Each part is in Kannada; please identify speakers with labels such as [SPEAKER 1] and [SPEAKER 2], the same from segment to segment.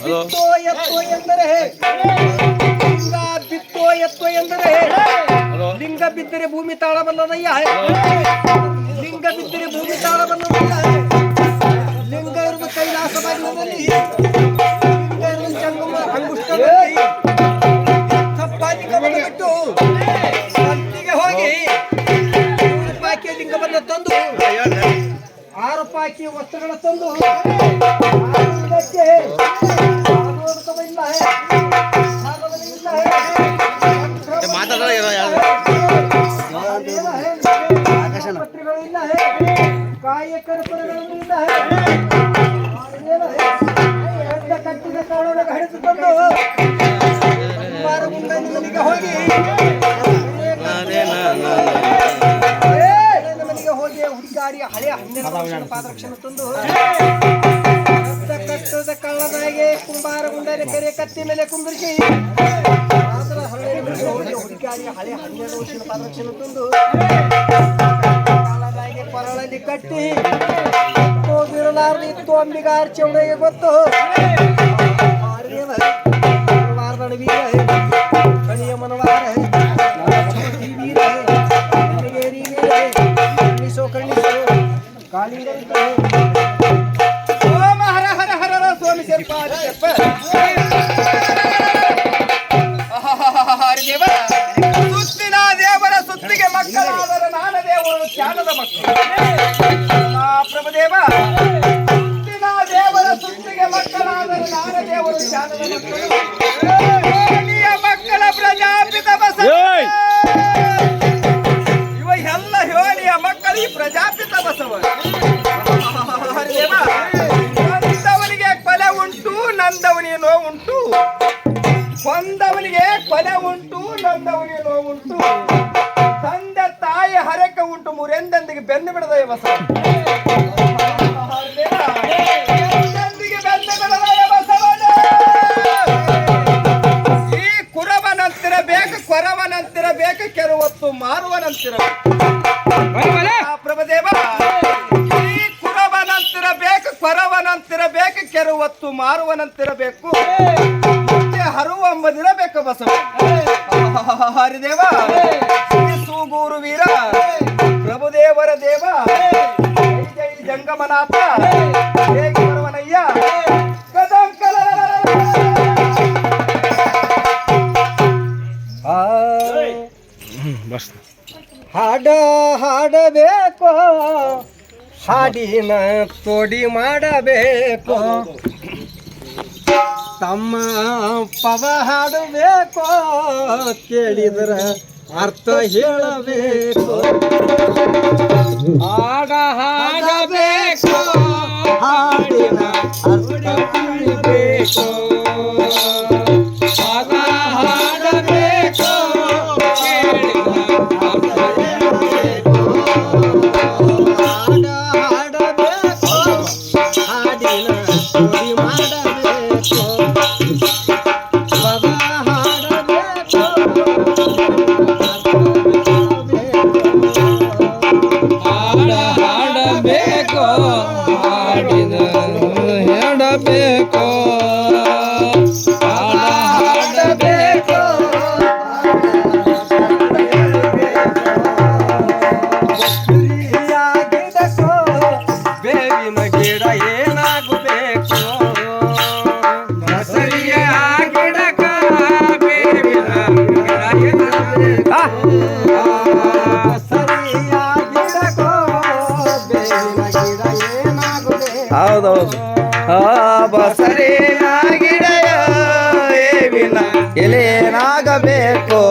[SPEAKER 1] ಬಿತ್ತೋ ಎತ್ತೋ ಎಂದರೆ ಲಿಂಗ ಬಿತ್ತೋ ಎತ್ತೋ ಎಂದರೆ ಲಿಂಗ ಬಿದ್ದರೆ ಭೂಮಿ ತಾಳಬಲ್ಲದಯ್ಯ ಲಿಂಗ ಬಿದ್ದರೆ ಭೂಮಿ ತಾಳಬಲ್ಲದಯ್ಯ ಲಿಂಗ ಇರುವ ಕೈಲಾಸ ಭಾಗದಲ್ಲಿ ಲಿಂಗ ಇರುವ ಜಂಗಮ ಅಂಗುಷ್ಟದಲ್ಲಿ ತಪ್ಪಾಲಿಂಗವನ್ನು ಬಿಟ್ಟು ಸಂತಿಗೆ ಹೋಗಿ ಮೂರು ಪಾಕಿಯ ಲಿಂಗವನ್ನು ತಂದು ಆರು ಪಾಕಿಯ ವಸ್ತುಗಳ ತಂದು ಹಳೆಯ ಹನ್ನೆರಡು ವರ್ಷದ ಪಾದರಕ್ಷಣ ತಂದು ಕಟ್ಟದ ಕಳ್ಳದಾಗೆ ಕುಂಬಾರ ಗುಂಡರೆ ಕರೆ ಕತ್ತಿ ಮೇಲೆ ಕುಂದಿರಿಸಿ. ಮನೆಗೆ ಹಳೆ ಹನ್ನೆರಡು ವರ್ಷದ ಪಾದರಕ್ಷಣ ತಂದು ಕಳ್ಳದಾಗೆ ಕೊರಳಲ್ಲಿ ಕಟ್ಟಿ. ಹೋಗಿರಲಾರ್ದು ಇತ್ತು ಅಂಬಿಗಾರ ಚೌಡಗೆ ಗೊತ್ತು. ಕಣಿಯ ಮನವಾರ ಮಕ್ಕಳು ಯೋನಿಯ ಮಕ್ಕಳ ಪ್ರಜಾಪಿತ ಬಸವ ಇವ ಎಲ್ಲ ಯೋನಿಯ ಮಕ್ಕಳು ಈ ಪ್ರಜಾಪಿತ ಬಸವ ಹರಿದೇವ ನಂದವನಿಗೆ ಕೊಲೆ ಉಂಟು ನಂದವನಿಗೆ ನೋವುಂಟು ಕೊಂದವನಿಗೆ ಕೊಲೆ ಉಂಟು ನಂದವನಿಗೆ ನೋವುಂಟು ತಂದೆ ತಾಯಿ ಹರಕ ಉಂಟು ಮುರೆಂದೆಂದಿಗೆ ಬೆನ್ನು ಬಿಡದ ಬಸವ ಮಾರುವನಂತಿರ ಆ ಪ್ರಭದೇವ, ಈ ಕುರವನಂತಿರಬೇಕು ಕೆರವತ್ತು ಬೇಕು ಕೆರುವತ್ತು ಮಾರುವನಂತಿರಬೇಕು ಹರುವ ಅಂಬದಿರಬೇಕು ಬಸವ. ಹರಿದೇವ ಸೂಗೂರು ವೀರ, ಪ್ರಭುದೇವರ ದೇವ. ಜೈ ಜಂಗಮನಾಥ ಹಾಡ ಹಾಡಬೇಕು. ಹಾಡಿನ ತೋಡಿ ಮಾಡಬೇಕು. ತಮ್ಮ ಪವ ಹಾಡಬೇಕು. ಕೇಳಿದ್ರ ಅರ್ಥ ಹೇಳಬೇಕು.
[SPEAKER 2] ಹೌದೌದು. ಬಸರಿಯ ಗಿಡ ಏವಿನ ಎಲೆನಾಗಬೇಕು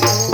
[SPEAKER 2] Jesus.